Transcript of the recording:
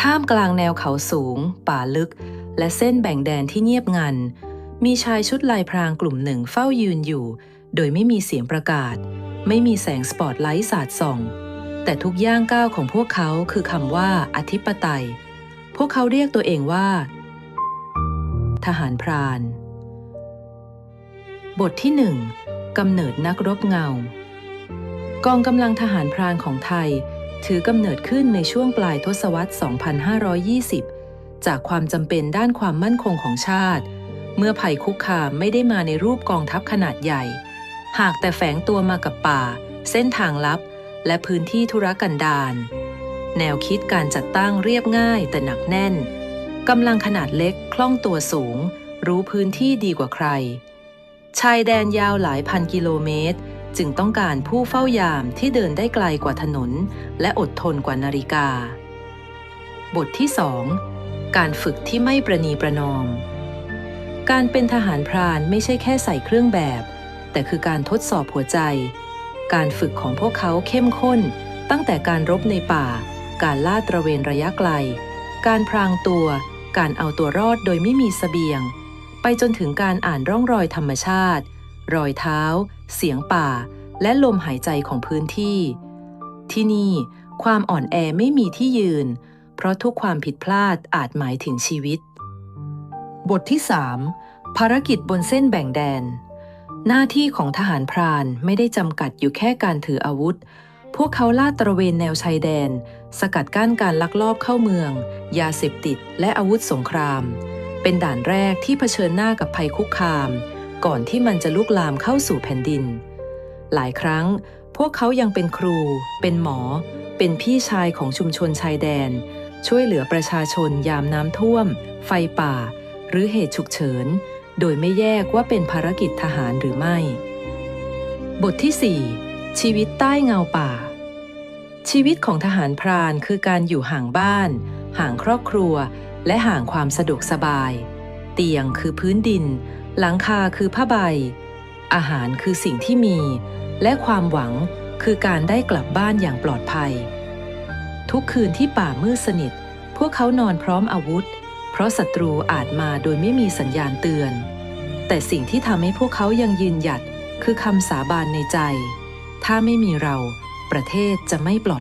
ท่ามกลางแนวเขาสูง ป่าลึก และเส้นแบ่งแดนที่เงียบงัน มีชายชุดลายพรางกลุ่มหนึ่งเฝ้ายืนอยู่ โดยไม่มีเสียงประกาศ ไม่มีแสงสปอตไลท์สาดส่อง แต่ทุกย่างก้าวของพวกเขาคือคำว่าอธิปไตย พวกเขาเรียกตัวเองว่า ทหารพราน บทที่หนึ่งกำเนิดนักรบเงากองกำลังทหารพรานของไทย ถือกำเนิดขึ้นในช่วงปลายทศวรรษ 2520 จากความจำเป็นด้านความมั่นคงของชาติ เมื่อภัยคุกคามไม่ได้มาในรูปกองทัพขนาดใหญ่ หากแต่แฝงตัวมากับป่า เส้นทางลับ และพื้นที่ธุรกันดารแนวคิดการจัดตั้งเรียบง่ายแต่หนักแน่นกำลังขนาดเล็กคล่องตัวสูง รู้พื้นที่ดีกว่าใคร ชายแดนยาวหลายพันกิโลเมตร จึงต้องการผู้เฝ้ายามที่เดินได้ไกลกว่าถนน และอดทนกว่านาฬิกา บทที่2การฝึกที่ไม่ประนีประนอม การเป็นทหารพรานไม่ใช่แค่ใส่เครื่องแบบ แต่คือการทดสอบหัวใจ การฝึกของพวกเขาเข้มข้น ตั้งแต่การรบในป่า การล่าตระเวนระยะไกล การพรางตัว การเอาตัวรอดโดยไม่มีเสบียง ไปจนถึงการอ่านร่องรอยธรรมชาติ รอยเท้า เสียงป่า และลมหายใจของพื้นที่ ที่นี่ความอ่อนแอไม่มีที่ยืน เพราะทุกความผิดพลาดอาจหมายถึงชีวิต บทที่ 3 ภารกิจบนเส้นแบ่งแดน หน้าที่ของทหารพรานไม่ได้จำกัดอยู่แค่การถืออาวุธ พวกเขาลาดตระเวนแนวชายแดน สกัดกั้นการลักลอบเข้าเมือง ยาเสพติด และอาวุธสงคราม เป็นด่านแรกที่เผชิญหน้ากับภัยคุกคาม ก่อนที่มันจะลุกลามเข้าสู่แผ่นดิน หลายครั้งพวกเขายังเป็นครู เป็นหมอ เป็นพี่ชายของชุมชนชายแดน ช่วยเหลือประชาชนยามน้ำท่วม ไฟป่า หรือเหตุฉุกเฉิน โดยไม่แยกว่าเป็นภารกิจทหารหรือไม่ บทที่ 4 ชีวิตใต้เงาป่า ชีวิตของทหารพรานคือการอยู่ห่างบ้าน ห่างครอบครัว และห่างความสะดวกสบาย เตียงคือพื้นดิน หลังคาคือผ้าใบ อาหารคือสิ่งที่มี และความหวังคือการได้กลับบ้านอย่างปลอดภัย ทุกคืนที่ป่ามืดสนิท พวกเขานอนพร้อมอาวุธ เพราะศัตรูอาจมาโดยไม่มีสัญญาณเตือน แต่สิ่งที่ทำให้พวกเขายังยืนหยัดคือคำสาบานในใจ ถ้าไม่มีเรา ประเทศจะไม่ปลอด